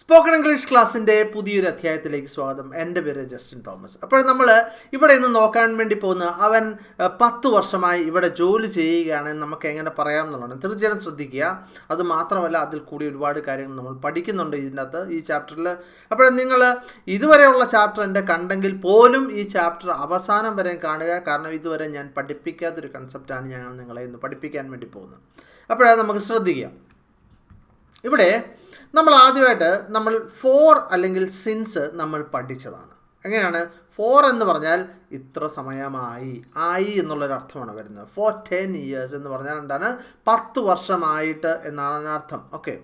Spoken English ക്ലാസ്സിന്റെ പുതിയൊരു അധ്യായത്തിലേക്ക് സ്വാഗതം. എന്റെ പേര് ജസ്റ്റിൻ തോമസ്. അപ്പോൾ നമ്മൾ ഇവിടെ ഇന്ന് നോക്കാൻ വേണ്ടി പോകുന്ന അവൻ പത്ത് വർഷമായി ഇവിടെ ജോലി ചെയ്യുകയാണെന്ന് നമുക്ക് എങ്ങനെ പറയാം എന്നുള്ളതാണ്. തീർച്ചയായും ശ്രദ്ധിക്കുക. അത് മാത്രമല്ല അതിൽ കൂടി ഒരുപാട് കാര്യങ്ങൾ നമ്മൾ പഠിക്കുന്നുണ്ട് ഇതിന്റെ അകത്ത് ഈ ചാപ്റ്ററിൽ അപ്പോൾ നിങ്ങൾ ഇതുവരെയുള്ള ചാപ്റ്റർ എന്റെ കണ്ടെങ്കിൽ പോലും ഈ ചാപ്റ്റർ അവസാനം വരെ കാണുക. കാരണം ഇതുവരെ ഞാൻ പഠിപ്പിക്കാത്തൊരു കൺസെപ്റ്റാണ് ഞാൻ നിങ്ങളെ ഇന്ന് പഠിപ്പിക്കാൻ വേണ്ടി പോകുന്നത്. അപ്പോഴത് നമുക്ക് ശ്രദ്ധിക്കുക ഇവിടെ നമ്മൾ ആദ്യമായിട്ട് നമ്മൾ ഫോർ അല്ലെങ്കിൽ സിൻസ് നമ്മൾ പഠിച്ചതാണ്. എങ്ങനെയാണ്? ഫോർ എന്ന് പറഞ്ഞാൽ ഇത്ര സമയമായി. ആയി എന്നുള്ളൊരു അർത്ഥമാണ് വരുന്നത്. ഫോർ ടെൻ ഇയേഴ്സ് എന്ന് പറഞ്ഞാൽ എന്താണ്? പത്ത് വർഷമായിട്ട് എന്നാണ് അതിന്റെ അർത്ഥം. ഓക്കെ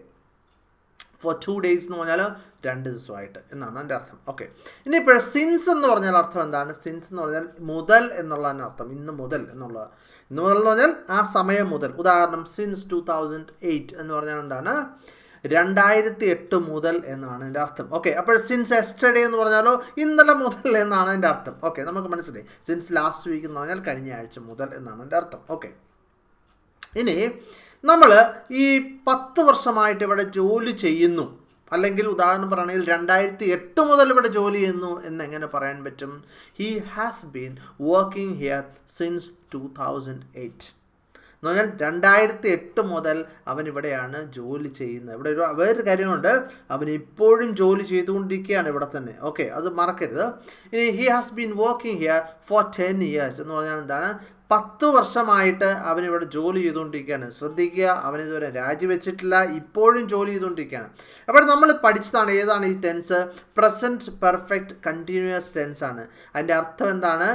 ഫോർ ടു ഡേയ്സ് എന്ന് പറഞ്ഞാൽ രണ്ട് ദിവസമായിട്ട് എന്നാണ് എന്റെ അർത്ഥം. ഓക്കെ ഇനി ഇപ്പോൾ സിൻസ് എന്ന് പറഞ്ഞാൽ അർത്ഥം എന്താണ്? സിൻസ് എന്ന് പറഞ്ഞാൽ മുതൽ എന്നുള്ളതിന് അർത്ഥം. ഇന്ന് മുതൽ എന്നുള്ളത് ഇന്ന് മുതൽ എന്ന് പറഞ്ഞാൽ ആ സമയം മുതൽ. ഉദാഹരണം സിൻസ് ടു തൗസൻഡ് എയ്റ്റ് എന്ന് പറഞ്ഞാൽ എന്താണ്? രണ്ടായിരത്തി എട്ട് മുതൽ എന്നാണ് എന്റെ അർത്ഥം. ഓക്കെ അപ്പോൾ സിൻസ് എസ്റ്റഡേ എന്ന് പറഞ്ഞാലോ ഇന്നലെ മുതൽ എന്നാണ് എന്റെ അർത്ഥം. ഓക്കെ നമുക്ക് മനസ്സിലായി. സിൻസ് ലാസ്റ്റ് വീക്ക് എന്ന് പറഞ്ഞാൽ കഴിഞ്ഞ ആഴ്ച മുതൽ എന്നാണ് എന്റെ അർത്ഥം. ഓക്കെ ഇനി നമ്മൾ ഈ പത്ത് വർഷമായിട്ട് ഇവിടെ ജോലി ചെയ്യുന്നു. അല്ലെങ്കിൽ ഉദാഹരണം പറയുകയാണെങ്കിൽ രണ്ടായിരത്തി എട്ട് മുതൽ ഇവിടെ ജോലി ചെയ്യുന്നു എന്ന് എങ്ങനെ പറയാൻ പറ്റും? He has been working here since two thousand eight എന്ന് പറഞ്ഞാൽ രണ്ടായിരത്തി എട്ട് മുതൽ അവൻ ഇവിടെയാണ് ജോലി ചെയ്യുന്നത്. ഇവിടെ ഒരു വേറൊരു കാര്യമുണ്ട് അവൻ ഇപ്പോഴും ജോലി ചെയ്തുകൊണ്ടിരിക്കുകയാണ് ഇവിടെ തന്നെ. ഓക്കെ അത് മറക്കരുത്. ഇനി he has been working here for ten years എന്ന് പറഞ്ഞാൽ എന്താണ്? പത്ത് വർഷമായിട്ട് അവനിവിടെ ജോലി ചെയ്തുകൊണ്ടിരിക്കുകയാണ്. ശ്രദ്ധിക്കുക അവൻ ഇതുവരെ രാജിവെച്ചിട്ടില്ല ഇപ്പോഴും ജോലി ചെയ്തുകൊണ്ടിരിക്കുകയാണ്. അപ്പോൾ നമ്മൾ പഠിച്ചതാണ് ഏതാണ് ഈ tense present perfect continuous tense ആണ്. അതിന്റെ അർത്ഥം എന്താണ്?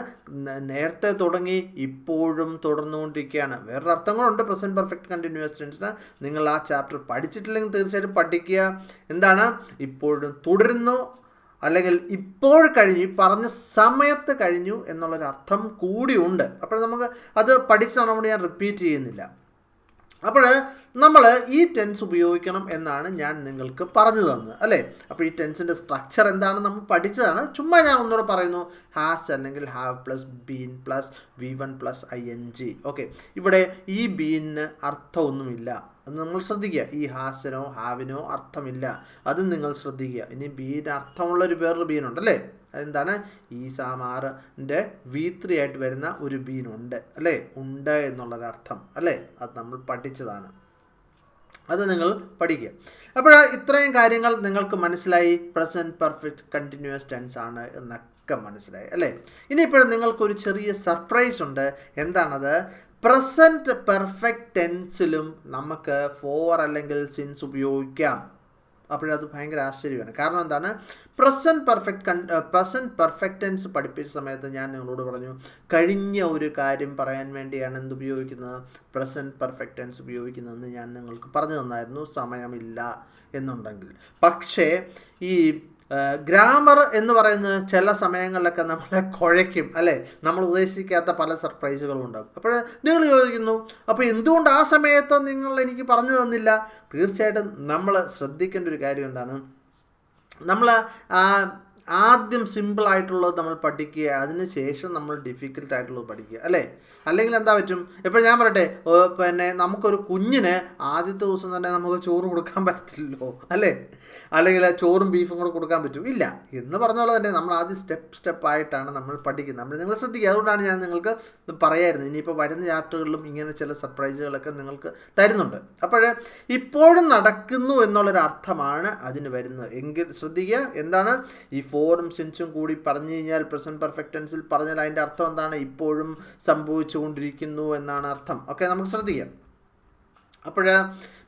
നേരത്തെ തുടങ്ങി ഇപ്പോഴും തുടർന്നുകൊണ്ടിരിക്കുകയാണ്. വേറൊരു അർത്ഥങ്ങളുണ്ട് പ്രസന്റ് പെർഫെക്റ്റ് കണ്ടിന്യൂസ് ടെൻസിന് നിങ്ങൾ ആ ചാപ്റ്റർ പഠിച്ചിട്ടില്ലെങ്കിൽ തീർച്ചയായിട്ടും പഠിക്കുക. എന്താണ്? ഇപ്പോഴും തുടരുന്നു അല്ലെങ്കിൽ ഇപ്പോൾ കഴിഞ്ഞു പറഞ്ഞ സമയത്ത് കഴിഞ്ഞു എന്നുള്ളൊരർത്ഥം കൂടിയുണ്ട് അപ്പോൾ നമുക്ക് അത് പഠിച്ചതാണ് നമ്മൾ ഞാൻ റിപ്പീറ്റ് ചെയ്യുന്നില്ല. അപ്പോൾ നമ്മൾ ഈ ടെൻസ് ഉപയോഗിക്കണം എന്നാണ് ഞാൻ നിങ്ങൾക്ക് പറഞ്ഞു തന്നത് അല്ലേ? അപ്പോൾ ഈ ടെൻസിന്റെ സ്ട്രക്ചർ എന്താണെന്ന് നമ്മൾ പഠിച്ചതാണ്. ചുമ്മാ ഞാൻ ഒന്നുകൂടെ പറയുന്നു ഹാസ് അല്ലെങ്കിൽ have plus been plus V one plus I N G okay ഇവിടെ ഈ ബീനിന് അർത്ഥമൊന്നുമില്ല. അത് നമ്മൾ ശ്രദ്ധിക്കുക. ഈ ഹാസിനോ ഹാവിനോ അർത്ഥമില്ല. അതും നിങ്ങൾ ശ്രദ്ധിക്കുക. ഇനി ബീന് അർത്ഥമുള്ളൊരു വേറൊരു ബീനുണ്ട് അല്ലേ? അതെന്താണ്? ഈ സാമാറിന്റെ വി ത്രീ ആയിട്ട് വരുന്ന ഒരു ബീനുണ്ട് അല്ലേ? ഉണ്ട് എന്നുള്ളൊരർത്ഥം അല്ലേ? അത് നമ്മൾ പഠിച്ചതാണ്. അത് നിങ്ങൾ പഠിക്കുക. അപ്പോൾ ഇത്രയും കാര്യങ്ങൾ നിങ്ങൾക്ക് മനസ്സിലായി. പ്രസന്റ് പെർഫെക്റ്റ് കണ്ടിന്യൂസ് ടെൻസ് ആണ് എന്നൊക്കെ മനസ്സിലായി അല്ലേ? ഇനിയിപ്പോൾ നിങ്ങൾക്കൊരു ചെറിയ സർപ്രൈസ് ഉണ്ട്. എന്താണത്? പ്രസന്റ് പെർഫെക്റ്റ് ടെൻസിലും നമുക്ക് ഫോർ അല്ലെങ്കിൽ സിൻസ് ഉപയോഗിക്കാം. അപ്പോഴത് ഭയങ്കര ആശ്ചര്യമാണ്. കാരണം എന്താണ്? Present perfect con present perfect tense പഠിപ്പിച്ച സമയത്ത് ഞാൻ നിങ്ങളോട് പറഞ്ഞു കഴിഞ്ഞ ഒരു കാര്യം പറയാൻ വേണ്ടിയാണ് എന്ത് ഉപയോഗിക്കുന്നത്? പ്രസന്റ് പെർഫെക്റ്റ് ടെൻസ് ഉപയോഗിക്കുന്നതെന്ന് ഞാൻ നിങ്ങൾക്ക് പറഞ്ഞു തന്നായിരുന്നു. സമയമില്ല എന്നുണ്ടെങ്കിൽ. പക്ഷേ ഈ ഗ്രാമർ എന്ന് പറയുന്നത് ചില സമയങ്ങളിലൊക്കെ നമ്മളെ കുഴയ്ക്കും അല്ലേ? നമ്മൾ ഉദ്ദേശിക്കാത്ത പല സർപ്രൈസുകളും ഉണ്ടാകും. അപ്പോൾ നിങ്ങൾ ചോദിക്കുന്നു അപ്പോൾ എന്തുകൊണ്ട് ആ സമയത്ത് നിങ്ങൾ എനിക്ക് പറഞ്ഞു തന്നില്ല? തീർച്ചയായിട്ടും നമ്മൾ ശ്രദ്ധിക്കേണ്ട ഒരു കാര്യം എന്താണ്? നമ്മൾ ആദ്യം സിമ്പിളായിട്ടുള്ളത് നമ്മൾ പഠിക്കുക അതിനുശേഷം നമ്മൾ ഡിഫിക്കൽട്ട് ആയിട്ടുള്ളത് പഠിക്കുക അല്ലേ? അല്ലെങ്കിൽ എന്താ പറ്റും? ഇപ്പോൾ ഞാൻ പറയട്ടെ പിന്നെ നമുക്കൊരു കുഞ്ഞിന് ആദ്യത്തെ ദിവസം തന്നെ നമുക്ക് ചോറ് കൊടുക്കാൻ പറ്റില്ലല്ലോ അല്ലേ? അല്ലെങ്കിൽ ചോറും ബീഫും കൂടെ കൊടുക്കാൻ പറ്റും. ഇല്ല. എന്ന് പറഞ്ഞ തന്നെ നമ്മൾ ആദ്യം സ്റ്റെപ്പ് സ്റ്റെപ്പ് ആയിട്ടാണ് നമ്മൾ പഠിക്കുന്നത്. നമ്മൾ നിങ്ങൾ ശ്രദ്ധിക്കുക. അതുകൊണ്ടാണ് ഞാൻ നിങ്ങൾക്ക് പറയായിരുന്നു. ഇനിയിപ്പോൾ വരുന്ന ചാപ്റ്ററുകളിലും ഇങ്ങനെ ചില സർപ്രൈസുകളൊക്കെ നിങ്ങൾക്ക് തരുന്നുണ്ട്. അപ്പോൾ ഇപ്പോഴും നടക്കുന്നു എന്നുള്ളൊരു അർത്ഥമാണ് അതിന് വരുന്നത്. എങ്കിൽ ശ്രദ്ധിക്കുക. എന്താണ്? ഈ ഫോറും സെൻസും കൂടി പറഞ്ഞു കഴിഞ്ഞാൽ പ്രസന്റ് പെർഫെക്റ്റ് ടെൻസിൽ പറഞ്ഞാൽ അതിന്റെ അർത്ഥം എന്താണ്? ഇപ്പോഴും സംഭവിച്ചുകൊണ്ടിരിക്കുന്നു എന്നാണ് അർത്ഥം. ഓക്കെ നമുക്ക് ശ്രദ്ധിക്കാം. അപ്പോൾ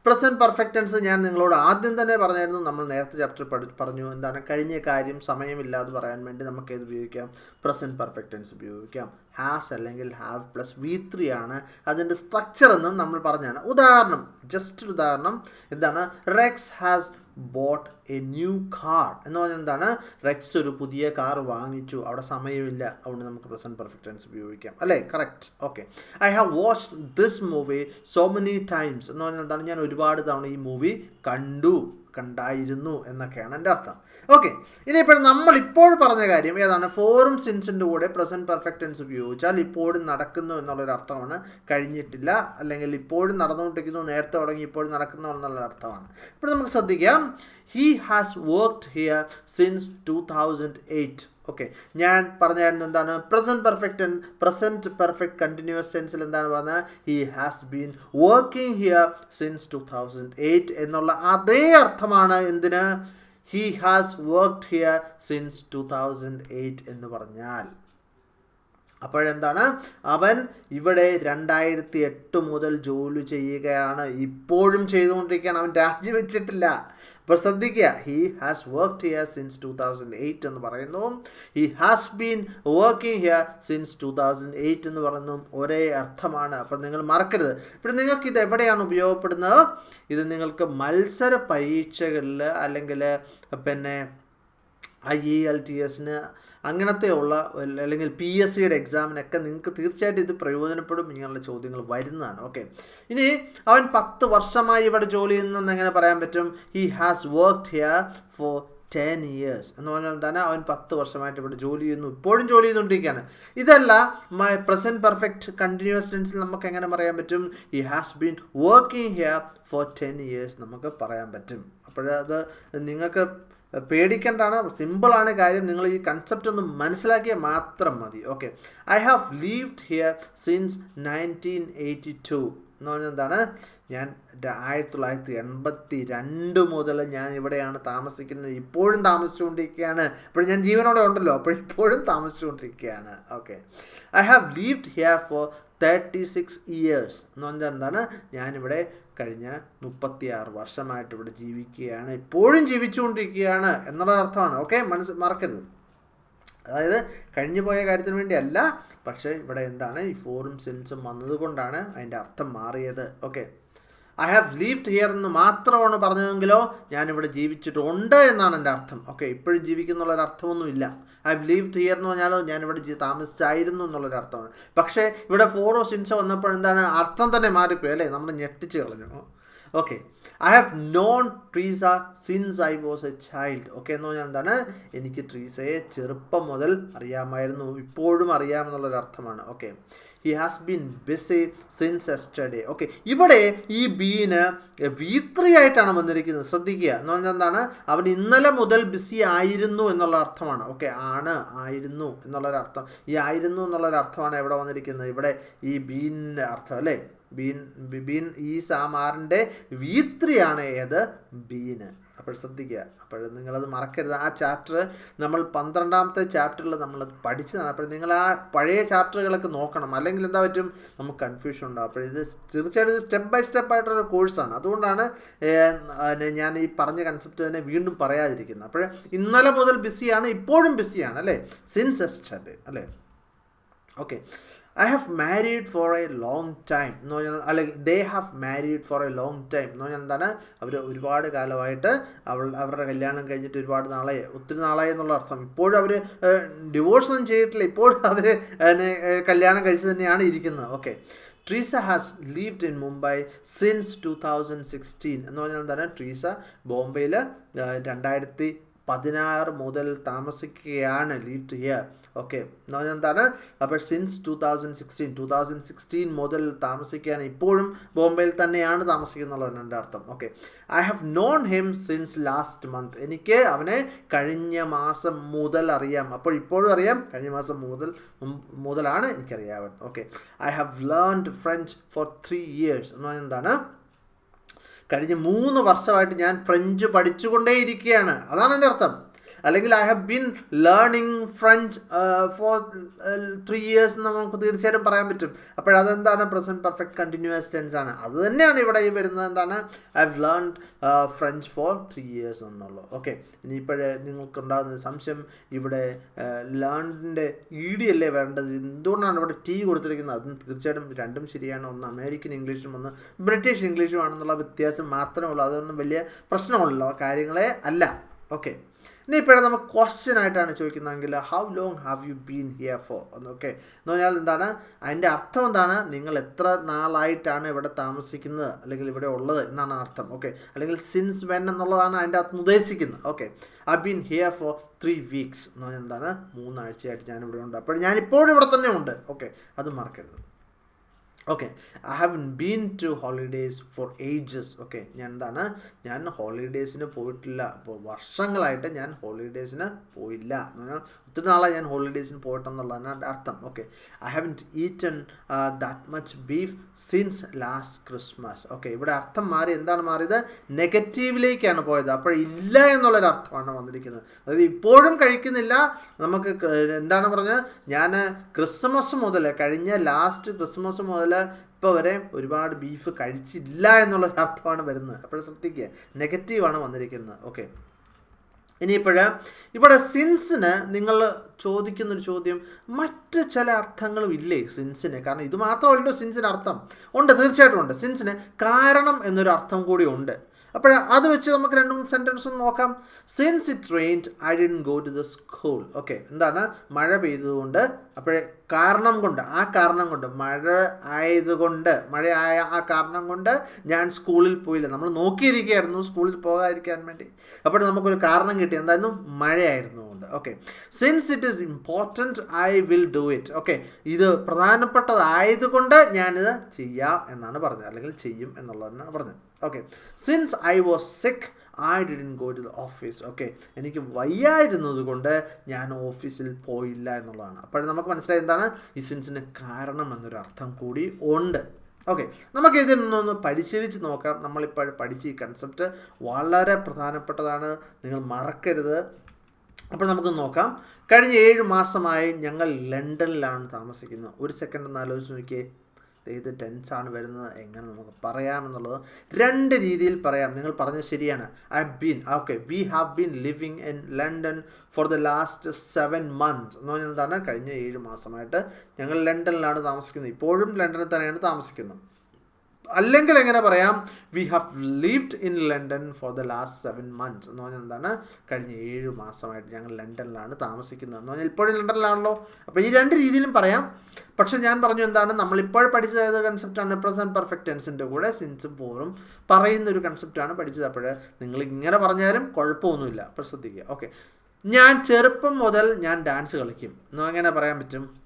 പ്രസന്റ് പെർഫെക്റ്റ് ടെൻസ് ഞാൻ നിങ്ങളോട് ആദ്യം തന്നെ പറഞ്ഞായിരുന്നു. നമ്മൾ നേരത്തെ ചാപ്റ്റർ പഠി പറഞ്ഞു. എന്താണ്? കഴിഞ്ഞ കാര്യം സമയമില്ലാതെ പറയാൻ വേണ്ടി നമുക്ക് ഏത് ഉപയോഗിക്കാം? പ്രസന്റ് പെർഫെക്റ്റ് ടെൻസ് ഉപയോഗിക്കാം. ഹാസ് അല്ലെങ്കിൽ ഹാവ് പ്ലസ് വി ത്രീ ആണ് അതിന്റെ സ്ട്രക്ചർ എന്നും നമ്മൾ പറഞ്ഞാണ് ഉദാഹരണം ജസ്റ്റ് ഉദാഹരണം. എന്താണ്? Rex has bought a new car എന്ന് പറഞ്ഞാൽ എന്താണ്? റെക്സ് ഒരു പുതിയ കാർ വാങ്ങിച്ചു. അവിടെ സമയമില്ല. അതുകൊണ്ട് നമുക്ക് പ്രസന്റ് പെർഫെക്റ്റ് ടെൻസ് ഉപയോഗിക്കാം. അല്ലേ? Correct okay I have watch this movie so many times എന്ന് പറഞ്ഞാൽ എന്താണ്? ഞാൻ ഒരുപാട് തവണ ഈ മൂവി കണ്ടു. കണ്ടായിരുന്നു എന്നൊക്കെയാണ് എന്റെ അർത്ഥം. ഓക്കെ നമ്മൾ ഇപ്പോൾ പറഞ്ഞ കാര്യം ഏതാണ്? ഫോറും സിൻസിന്റെ കൂടെ പ്രസന്റ് പെർഫെക്റ്റ് ടെൻസ് ഉപയോഗിച്ചാൽ ഇപ്പോഴും നടക്കുന്നു എന്നുള്ളൊരു അർത്ഥമാണ്. കഴിഞ്ഞിട്ടില്ല അല്ലെങ്കിൽ ഇപ്പോഴും നടന്നുകൊണ്ടിരിക്കുന്നു നേരത്തെ തുടങ്ങി ഇപ്പോഴും നടക്കുന്നു എന്നുള്ള അർത്ഥമാണ്. ഇപ്പോൾ നമുക്ക് ശ്രദ്ധിക്കാം. He has worked here since two thousand eight okay ഞാൻ പറഞ്ഞായിരുന്നു എന്താണ്? Present perfect present perfect continuous ടെൻസിൽ എന്താണ് പറഞ്ഞത്? He has been working here since two thousand eight എന്നുള്ള അതേ അർത്ഥമാണ് എന്തിന്? He has worked here since two thousand eight എന്ന് പറഞ്ഞാൽ. അപ്പോഴെന്താണ്? അവൻ ഇവിടെ രണ്ടായിരത്തി എട്ട് മുതൽ ജോലി ചെയ്യുകയാണ്. ഇപ്പോഴും ചെയ്തുകൊണ്ടിരിക്കുകയാണ്. അവൻ രാജിവെച്ചിട്ടില്ല. അപ്പോൾ ശ്രദ്ധിക്കുക he has work here since two thousand eight എന്ന് പറയുന്നു. He has been working here since two thousand eight എന്ന് പറയുന്നു. ഒരേ അർത്ഥമാണ്. അപ്പോൾ നിങ്ങൾ മറക്കരുത്. ഇപ്പോൾ നിങ്ങൾക്ക് ഇത് എവിടെയാണ് ഉപയോഗപ്പെടുന്നത്? ഇത് നിങ്ങൾക്ക് മത്സര പരീക്ഷകളിൽ അല്ലെങ്കിൽ പിന്നെ ഐ ഇ എൽ ടി എസിന് അങ്ങനത്തെയുള്ള അല്ലെങ്കിൽ പി എസ് സിയുടെ എക്സാമിനൊക്കെ നിങ്ങൾക്ക് തീർച്ചയായിട്ടും ഇത് പ്രയോജനപ്പെടും ഇങ്ങനെയുള്ള ചോദ്യങ്ങൾ വരുന്നതാണ്. ഓക്കെ ഇനി അവൻ പത്ത് വർഷമായി ഇവിടെ ജോലി ചെയ്യുന്നെന്ന് എങ്ങനെ പറയാൻ പറ്റും? He has worked here for ten years എന്ന് പറഞ്ഞാൽ തന്നെ അവൻ പത്ത് വർഷമായിട്ട് ഇവിടെ ജോലി ചെയ്യുന്നു. ഇപ്പോഴും ജോലി ചെയ്തുകൊണ്ടിരിക്കുകയാണ്. ഇതല്ല മൈ പ്രസന്റ് പെർഫെക്റ്റ് കണ്ടിന്യൂസ് ടെൻസിൽ നമുക്ക് എങ്ങനെ പറയാൻ പറ്റും? He has been working here for ten years നമുക്ക് പറയാൻ പറ്റും. അപ്പോഴത് നിങ്ങൾക്ക് പേടിക്കേണ്ടാണ്. സിമ്പിളാണ് കാര്യം. നിങ്ങൾ ഈ കൺസെപ്റ്റ് ഒന്ന് മനസ്സിലാക്കിയാൽ മാത്രം മതി. Okay I have lived here since nineteen eighty two എന്ന് പറഞ്ഞാൽ എന്താണ്? ഞാൻ ആയിരത്തി തൊള്ളായിരത്തി എൺപത്തി രണ്ട് മുതൽ ഞാൻ ഇവിടെയാണ് താമസിക്കുന്നത്. ഇപ്പോഴും താമസിച്ചുകൊണ്ടിരിക്കുകയാണ്. ഇപ്പോഴും ഞാൻ ജീവനോടെ ഉണ്ടല്ലോ. അപ്പോൾ ഇപ്പോഴും താമസിച്ചുകൊണ്ടിരിക്കുകയാണ്. Okay I have lived here for thirty six years എന്ന് പറഞ്ഞാൽ എന്താണ്? ഞാനിവിടെ കഴിഞ്ഞ മുപ്പത്തിയാറ് വർഷമായിട്ട് ഇവിടെ ജീവിക്കുകയാണ്. ഇപ്പോഴും ജീവിച്ചുകൊണ്ടിരിക്കുകയാണ് എന്നുള്ള അർത്ഥമാണ്. ഓക്കെ മനസ്സ് മറക്കരുത്. അതായത് കഴിഞ്ഞു പോയ കാര്യത്തിന് വേണ്ടിയല്ല പക്ഷേ ഇവിടെ എന്താണ്? ഈ ഫോറും സെൻസും വന്നതുകൊണ്ടാണ് അതിന്റെ അർത്ഥം മാറിയത്. Okay I have lived here എന്ന് മാത്രമാണ് പറഞ്ഞതെങ്കിലോ ഞാനിവിടെ ജീവിച്ചിട്ടുണ്ട് എന്നാണ് എന്റെ അർത്ഥം. ഓക്കെ ഇപ്പോഴും ജീവിക്കുന്നുള്ളൊരു അർത്ഥമൊന്നുമില്ല. ഐ ഹവ് ലീവ്ഡ് ഹിയർ എന്ന് പറഞ്ഞാലോ ഞാനിവിടെ താമസിച്ചായിരുന്നു എന്നുള്ളൊരു അർത്ഥമാണ്. പക്ഷേ ഇവിടെ ഫോറോ സിൻസോ വന്നപ്പോൾ എന്താണ് അർത്ഥം തന്നെ മാറിപ്പോയി അല്ലേ? നമ്മൾ ഞെട്ടിച്ച് കളഞ്ഞു. Okay I have known Treesa since I was a child okay എന്ന് പറഞ്ഞാൽ എന്താണ്? എനിക്ക് ട്രീസയെ ചെറുപ്പം മുതൽ അറിയാമായിരുന്നു. ഇപ്പോഴും അറിയാമെന്നുള്ളൊരു അർത്ഥമാണ്. Okay he has been busy since yesterday okay ഇവിടെ ഈ ബീന് വീത്രിയായിട്ടാണ് വന്നിരിക്കുന്നത്. ശ്രദ്ധിക്കുക. എന്ന് പറഞ്ഞാൽ എന്താണ്? അവൻ ഇന്നലെ മുതൽ ബിസി ആയിരുന്നു എന്നുള്ള അർത്ഥമാണ്. ഓക്കെ ആണ് ആയിരുന്നു എന്നുള്ളൊരു അർത്ഥം ഈ ആയിരുന്നു എന്നുള്ളൊരു അർത്ഥമാണ് എവിടെ വന്നിരിക്കുന്നത്. ഇവിടെ ഈ ബീനിന്റെ അർത്ഥം അല്ലേ? ബീൻ ബീൻ ഈ സാമാറിന്റെ വീത്രിയാണ് ഏത്? ബീന്. അപ്പോൾ ശ്രദ്ധിക്കുക. അപ്പോൾ നിങ്ങളത് മറക്കരുത്. ആ ചാപ്റ്റർ നമ്മൾ പന്ത്രണ്ടാമത്തെ ചാപ്റ്ററിൽ നമ്മളത് പഠിച്ചതാണ്. അപ്പോൾ നിങ്ങൾ ആ പഴയ ചാപ്റ്ററുകളൊക്കെ നോക്കണം. അല്ലെങ്കിൽ എന്താ പറ്റും? നമുക്ക് കൺഫ്യൂഷൻ ഉണ്ടാവും. അപ്പോൾ ഇത് തീർച്ചയായിട്ടും സ്റ്റെപ്പ് ബൈ സ്റ്റെപ്പ് ആയിട്ടൊരു കോഴ്സാണ് അതുകൊണ്ടാണ് ഞാൻ ഈ പറഞ്ഞ കൺസെപ്റ്റ് തന്നെ വീണ്ടും പറയാതിരിക്കുന്നത്. അപ്പോൾ ഇന്നലെ മുതൽ ബിസിയാണ് ഇപ്പോഴും ബിസിയാണ് അല്ലേ? സിൻസ് എസ്റ്റർഡേ അല്ലേ? Okay I have married for a long time എന്ന് പറഞ്ഞാൽ അല്ലെങ്കിൽ they have married for a long time എന്ന് പറഞ്ഞാൽ എന്താണ്? അവർ ഒരുപാട് കാലമായിട്ട് അവൾ അവരുടെ കല്യാണം കഴിഞ്ഞിട്ട് ഒരുപാട് നാളായി. ഒത്തിരി നാളായി എന്നുള്ള അർത്ഥം. ഇപ്പോഴും അവർ ഡിവോഴ്സ് ഒന്നും ചെയ്തിട്ടില്ല. ഇപ്പോഴും അവർ കല്യാണം കഴിച്ച് തന്നെയാണ് ഇരിക്കുന്നത്. Okay Treesa has lived in Mumbai since two thousand sixteen എന്ന് പറഞ്ഞാൽ എന്താണ്? ട്രീസ ബോംബെയിൽ രണ്ടായിരത്തി പതിനാറ് മുതൽ താമസിക്കുകയാണ് ലീവ് ടു ഇയർ ഓക്കെ എന്ന് പറഞ്ഞാൽ എന്താണ്? അപ്പോൾ since two thousand sixteen two thousand sixteen മുതൽ താമസിക്കുകയാണ് ഇപ്പോഴും ബോംബെയിൽ തന്നെയാണ് താമസിക്കുന്നുള്ളതാണ് എന്റെ അർത്ഥം. Okay I have known him since last month എനിക്ക് അവനെ കഴിഞ്ഞ മാസം മുതൽ അറിയാം. അപ്പോൾ ഇപ്പോഴും അറിയാം. കഴിഞ്ഞ മാസം മുതൽ മുതലാണ് എനിക്കറിയാവുന്നത്. Okay I have learned French for three years എന്ന് പറഞ്ഞാൽ എന്താണ്? കഴിഞ്ഞ മൂന്ന് വർഷമായിട്ട് ഞാൻ ഫ്രഞ്ച് പഠിച്ചുകൊണ്ടേയിരിക്കുകയാണ്. അതാണ് എന്റെ അർത്ഥം. അല്ലെങ്കിൽ I have been learning French for three years എന്ന് നമുക്ക് തീർച്ചയായിട്ടും പറയാൻ പറ്റും. അപ്പോഴതെന്താണ് പ്രസന്റ് പെർഫെക്റ്റ് കണ്ടിന്യൂസ് ടെൻസ് ആണ്? അത് തന്നെയാണ് ഇവിടെ ഈ വരുന്നത്. എന്താണ്? I have learn French for three years എന്നുള്ളത് ഓക്കെ ഇനിയിപ്പോഴേ നിങ്ങൾക്കുണ്ടാകുന്ന സംശയം ഇവിടെ ലേണിന്റെ ഇ ഡി അല്ലേ വേണ്ടത്? എന്തുകൊണ്ടാണ് ഇവിടെ ടി കൊടുത്തിരിക്കുന്നത്? അതും തീർച്ചയായിട്ടും രണ്ടും ശരിയാണ്. ഒന്ന് അമേരിക്കൻ ഇംഗ്ലീഷും ഒന്ന് ബ്രിട്ടീഷ് ഇംഗ്ലീഷും ആണെന്നുള്ള വ്യത്യാസം മാത്രമേ ഉള്ളൂ. അതൊന്നും വലിയ പ്രശ്നമുള്ള കാര്യങ്ങളെ അല്ല. ഓക്കെ ഇനി ഇപ്പോഴും നമുക്ക് ക്വസ്റ്റ്യൻ ആയിട്ടാണ് ചോദിക്കുന്നതെങ്കിൽ how long have you been here for എന്നൊക്കെ എന്ന് പറഞ്ഞാൽ എന്താണ്? അതിന്റെ അർത്ഥം എന്താണ്? നിങ്ങൾ എത്ര നാളായിട്ടാണ് ഇവിടെ താമസിക്കുന്നത്? അല്ലെങ്കിൽ ഇവിടെ ഉള്ളത്? എന്നാണ് അർത്ഥം. ഓക്കെ അല്ലെങ്കിൽ സിൻസ് വെൻ എന്നുള്ളതാണ് അതിന്റെ അർത്ഥം ഉദ്ദേശിക്കുന്നത്. Okay I been here for three weeks എന്ന് പറഞ്ഞാൽ എന്താണ്? മൂന്നാഴ്ചയായിട്ട് ഞാനിവിടെ ഉണ്ട്. അപ്പോൾ ഞാനിപ്പോഴും ഇവിടെ തന്നെ ഉണ്ട് ഓക്കെ അത് മറക്കരുത്. Okay I have been to holidays for ages okay ഞാൻ എന്താണ് ഞാൻ ഹോളിഡേയ്സിന് പോയിട്ടില്ല. അപ്പോൾ വർഷങ്ങളായിട്ട് ഞാൻ ഹോളിഡേയ്സിന് പോയില്ല. എന്ന് പറഞ്ഞാൽ ഒത്തിരി നാളായി ഞാൻ ഹോളിഡേയ്സിന് പോയിട്ടെന്നുള്ളതാണ് എന്റെ അർത്ഥം. Okay I haven't eaten that much beef since last Christmas okay ഇവിടെ അർത്ഥം മാറി എന്താണ് മാറിയത്? നെഗറ്റീവിലേക്കാണ് പോയത്. അപ്പോൾ ഇല്ല എന്നുള്ളൊരു അർത്ഥമാണ് വന്നിരിക്കുന്നത്. അതായത് ഇപ്പോഴും കഴിക്കുന്നില്ല. നമുക്ക് എന്താണ് പറഞ്ഞത്? ഞാൻ ക്രിസ്മസ് മുതൽ കഴിഞ്ഞ ലാസ്റ്റ് ക്രിസ്മസ് മുതൽ ഇപ്പോൾ വരെ ഒരുപാട് ബീഫ് കഴിച്ചില്ല എന്നുള്ള അർത്ഥമാണ് വരുന്നത്. അപ്പോൾ ശ്രദ്ധിക്കുക നെഗറ്റീവാണ് വന്നിരിക്കുന്നത്. ഓക്കെ ഇനിയിപ്പോൾ ഇവിടെ സിൻസിന് നിങ്ങൾ ചോദിക്കുന്നൊരു ചോദ്യം മറ്റ് ചില അർത്ഥങ്ങളും ഇല്ലേ സിൻസിന് കാരണം ഇത് മാത്രമല്ലോ സിൻസിന് അർത്ഥം. ഉണ്ട് തീർച്ചയായിട്ടും ഉണ്ട്. സിൻസിന് കാരണം എന്നൊരു അർത്ഥം കൂടി ഉണ്ട്. അപ്പോൾ അത് വെച്ച് നമുക്ക് രണ്ടും സെന്റൻസ് നോക്കാം. Since it rained I didn't go to the school okay എന്താണ്? മഴ പെയ്തതുകൊണ്ട്. അപ്പോഴേ കാരണം കൊണ്ട് ആ കാരണം കൊണ്ട് മഴ ആയതുകൊണ്ട് മഴയായ ആ കാരണം കൊണ്ട് ഞാൻ സ്കൂളിൽ പോയില്ല. നമ്മൾ നോക്കിയിരിക്കുകയായിരുന്നു സ്കൂളിൽ പോകാതിരിക്കാൻ വേണ്ടി. അപ്പോൾ നമുക്കൊരു കാരണം കിട്ടി. എന്തായിരുന്നു? മഴയായിരുന്നു കൊണ്ട് okay since it is important I will do it okay ഇത് പ്രധാനപ്പെട്ടതായതുകൊണ്ട് ഞാനിത് ചെയ്യാം എന്നാണ് പറഞ്ഞത്. അല്ലെങ്കിൽ ചെയ്യും എന്നുള്ളതാണ് പറഞ്ഞത്. Okay since I was sick I didn't go to the office okay എനിക്ക് വയ്യായിരുന്നത് കൊണ്ട് ഞാൻ ഓഫീസിൽ പോയില്ല എന്നുള്ളതാണ്. അപ്പോൾ നമുക്ക് മനസ്സിലായി എന്താണ്? ഈ സിൻസിന് കാരണം എന്നൊരു അർത്ഥം കൂടി ഉണ്ട്. ഓക്കെ നമുക്ക് ഇതിനൊന്ന് പരിശീലിച്ച് നോക്കാം. നമ്മളിപ്പോൾ പഠിച്ച ഈ കൺസെപ്റ്റ് വളരെ പ്രധാനപ്പെട്ടതാണ്. നിങ്ങൾ മറക്കരുത്. അപ്പോൾ നമുക്ക് നോക്കാം. കഴിഞ്ഞ ഏഴ് മാസമായി ഞങ്ങൾ ലണ്ടനിലാണ് താമസിക്കുന്നത്. ഒരു സെക്കൻഡ് ഒന്ന് ആലോചിച്ച് നോക്കിയേ. ഇത് ടെൻസ് ആണ് വരുന്നത് എങ്ങനെ നമുക്ക് പറയാമെന്നുള്ളത് രണ്ട് രീതിയിൽ പറയാം. നിങ്ങൾ പറഞ്ഞത് ശരിയാണ്. I been okay we have been living in London for the last seven months എന്ന് പറഞ്ഞാൽ എന്താണ്? കഴിഞ്ഞ ഏഴ് മാസമായിട്ട് ഞങ്ങൾ ലണ്ടനിലാണ് താമസിക്കുന്നത്. ഇപ്പോഴും ലണ്ടനിൽ തന്നെയാണ് താമസിക്കുന്നത്. അല്ലെങ്കിൽ എങ്ങനെ പറയാം? We have lived in London for the last seven months എന്ന് പറഞ്ഞാൽ എന്താണ്? കഴിഞ്ഞ ഏഴ് മാസമായിട്ട് ഞങ്ങൾ ലണ്ടനിലാണ് താമസിക്കുന്നത് എന്ന് പറഞ്ഞാൽ ഇപ്പോഴും ലണ്ടനിലാണല്ലോ. അപ്പോൾ ഈ രണ്ട് രീതിയിലും പറയാം. പക്ഷെ ഞാൻ പറഞ്ഞു എന്താണ്? നമ്മളിപ്പോൾ പഠിച്ച ഏത് കൺസെപ്റ്റാണ് പ്രസന്റ് പെർഫെക്റ്റ് ടെൻസിന്റെ കൂടെ സിൻസും ഫോറും പറയുന്ന ഒരു കൺസെപ്റ്റാണ് പഠിച്ചത്. അപ്പോൾ നിങ്ങൾ ഇങ്ങനെ പറഞ്ഞാലും കുഴപ്പമൊന്നുമില്ല. അപ്പോൾ ശ്രദ്ധിക്കുക. ഓക്കെ ഞാൻ ചെറുപ്പം മുതൽ ഞാൻ ഡാൻസ് കളിക്കും. എന്ന് അങ്ങനെ പറയാൻ പറ്റും?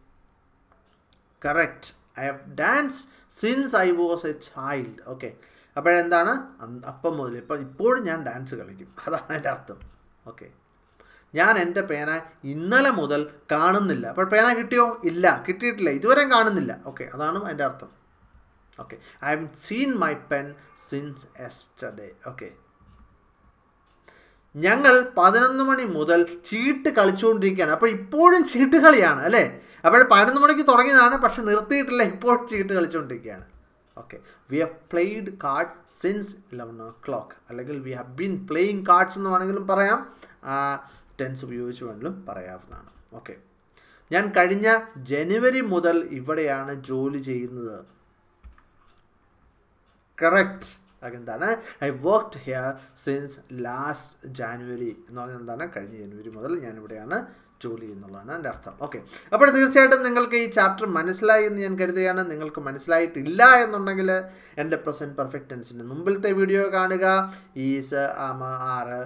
Correct I have dance since I was a child okay അപ്പോഴെന്താണ്? അപ്പം മുതൽ. ഇപ്പം ഇപ്പോഴും ഞാൻ ഡാൻസ് കളിക്കും. അതാണ് എന്റെ അർത്ഥം. ഓക്കെ ഞാൻ എന്റെ പേന ഇന്നലെ മുതൽ കാണുന്നില്ല. അപ്പോൾ പേന കിട്ടിയോ? ഇല്ല. കിട്ടിയിട്ടില്ല. ഇതുവരെ കാണുന്നില്ല. ഓക്കെ അതാണ് എന്റെ അർത്ഥം. Okay I have seen my pen since yesterday okay ഞങ്ങൾ പതിനൊന്ന് മണി മുതൽ ചീട്ട് കളിച്ചുകൊണ്ടിരിക്കുകയാണ്. അപ്പോൾ ഇപ്പോഴും ചീട്ട് കളിയാണ് അല്ലേ? അപ്പോൾ പതിനൊന്ന് മണിക്ക് തുടങ്ങിയതാണ് പക്ഷെ നിർത്തിയിട്ടില്ല. ഇപ്പോഴും ചീട്ട് കളിച്ചുകൊണ്ടിരിക്കുകയാണ്. Okay we have played card since eleven o'clock അല്ലെങ്കിൽ we have been playing cards എന്ന് വേണമെങ്കിലും പറയാം. ടെൻസ് ഉപയോഗിച്ച് വേണമെങ്കിലും പറയാവുന്നതാണ്. ഓക്കെ ഞാൻ കഴിഞ്ഞ ജനുവരി മുതൽ ഇവിടെയാണ് ജോലി ചെയ്യുന്നത്. കറക്റ്റ് എന്താണ് I worked here since last January എന്ന് പറഞ്ഞാൽ എന്താണ്? കഴിഞ്ഞ ജനുവരി മുതൽ ഞാനിവിടെയാണ് ജോലി എന്നുള്ളതാണ് എന്റെ അർത്ഥം. ഓക്കെ അപ്പോൾ തീർച്ചയായിട്ടും നിങ്ങൾക്ക് ഈ ചാപ്റ്റർ മനസ്സിലായി എന്ന് ഞാൻ കരുതുകയാണ്. നിങ്ങൾക്ക് മനസ്സിലായിട്ടില്ല എന്നുണ്ടെങ്കിൽ എന്റെ പ്രസന്റ് പെർഫെക്റ്റ് ടെൻസിന്റെ മുമ്പിലത്തെ വീഡിയോ കാണുക. ഈസ് ആമ ആറ്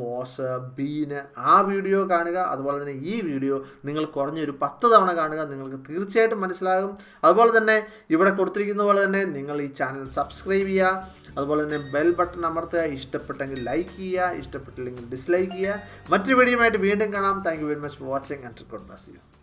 വോസ് ബീന് ആ വീഡിയോ കാണുക. അതുപോലെ തന്നെ ഈ വീഡിയോ നിങ്ങൾ കുറഞ്ഞൊരു പത്ത് തവണ കാണുക. നിങ്ങൾക്ക് തീർച്ചയായിട്ടും മനസ്സിലാകും. അതുപോലെ തന്നെ ഇവിടെ കൊടുത്തിരിക്കുന്ന പോലെ തന്നെ നിങ്ങൾ ഈ ചാനൽ സബ്സ്ക്രൈബ് ചെയ്യുക. അതുപോലെ തന്നെ ബെൽ ബട്ടൺ അമർത്തുക. ഇഷ്ടപ്പെട്ടെങ്കിൽ ലൈക്ക് ചെയ്യുക. ഇഷ്ടപ്പെട്ടില്ലെങ്കിൽ ഡിസ്ലൈക്ക് ചെയ്യുക. മറ്റു വീഡിയോയുമായിട്ട് വീണ്ടും കാണാം. Thank very much for watching and God bless you.